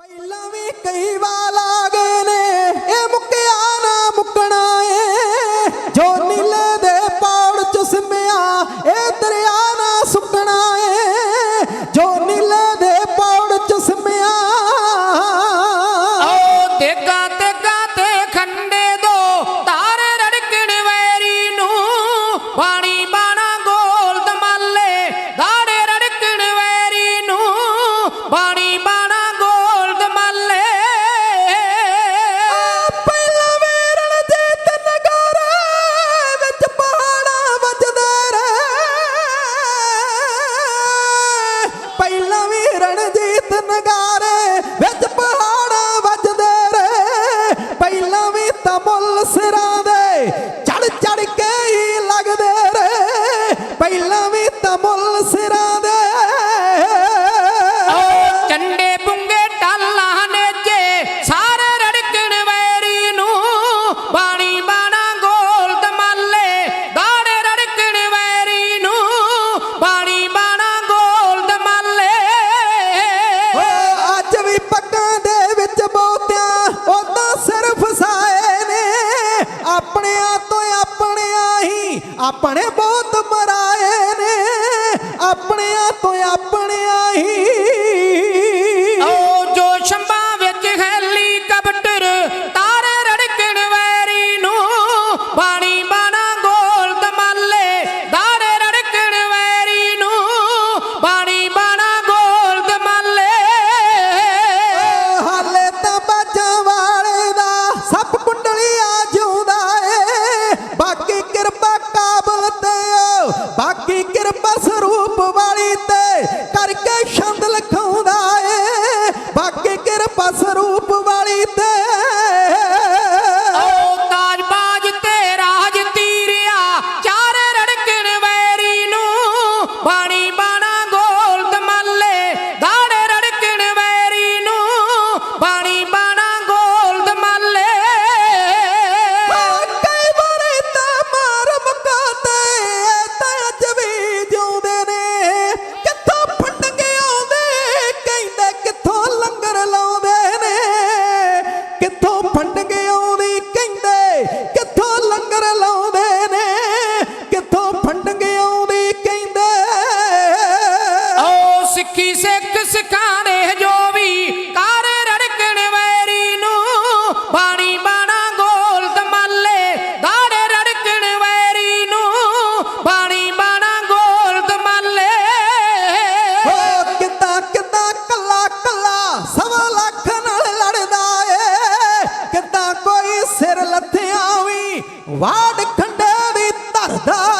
ਪਹਿਲਾਂ ਵੀ ਕਈ ਵਾਰ ਨਗਾਰੇ ਵਿੱਚ ਪਹਾੜ ਵੱਜਦੇ ਰੇ ਪਹਿਲਾਂ ਵੀ ਤਾਂ ਮੁੱਲ ਸਿਰਾਂ ਦੇ ਚੜ ਚੜ ਕੇ ਹੀ ਲੱਗਦੇ ਰੇ ਪਹਿਲਾਂ ਵੀ ਤਾਂ ਮੁੱਲ ਸਿਰਾਂ ਆਪਣੇ ਬਹੁਤ ਮਰਾਏ ਨੇ ਆਪਣਿਆਂ ਤੋਂ ਆਪਣਿਆਂ ਹੀ ¡Vamos! ਕੀ ਸਿੱਖ ਸਿਖਾਣੇ ਜੋ ਵੀ ਕਾਰ ਰੜਕਣ ਵੈਰੀ ਨੂੰ, ਬਾਣੀ ਬਾਣਾ ਗੋਲ ਦਮਾਲੇ ਦਾੜੇ ਰੜਕਣ ਵੈਰੀ ਨੂੰ, ਬਾਣੀ ਬਾਣਾ ਗੋਲ ਦਮਾਲੇ ਹੋ ਕਿੱਦਾਂ ਕਿੱਦਾਂ ਕੱਲਾ ਕੱਲਾ ਸਵਾ ਲੱਖ ਨਾਲ ਲੜਦਾ ਏ, ਕਿੱਦਾਂ ਕੋਈ ਸਿਰ ਲੱਥਿਆ ਵੀ ਵਾੜ ਖੰਡੇ ਦੀ ਧਰਦਾ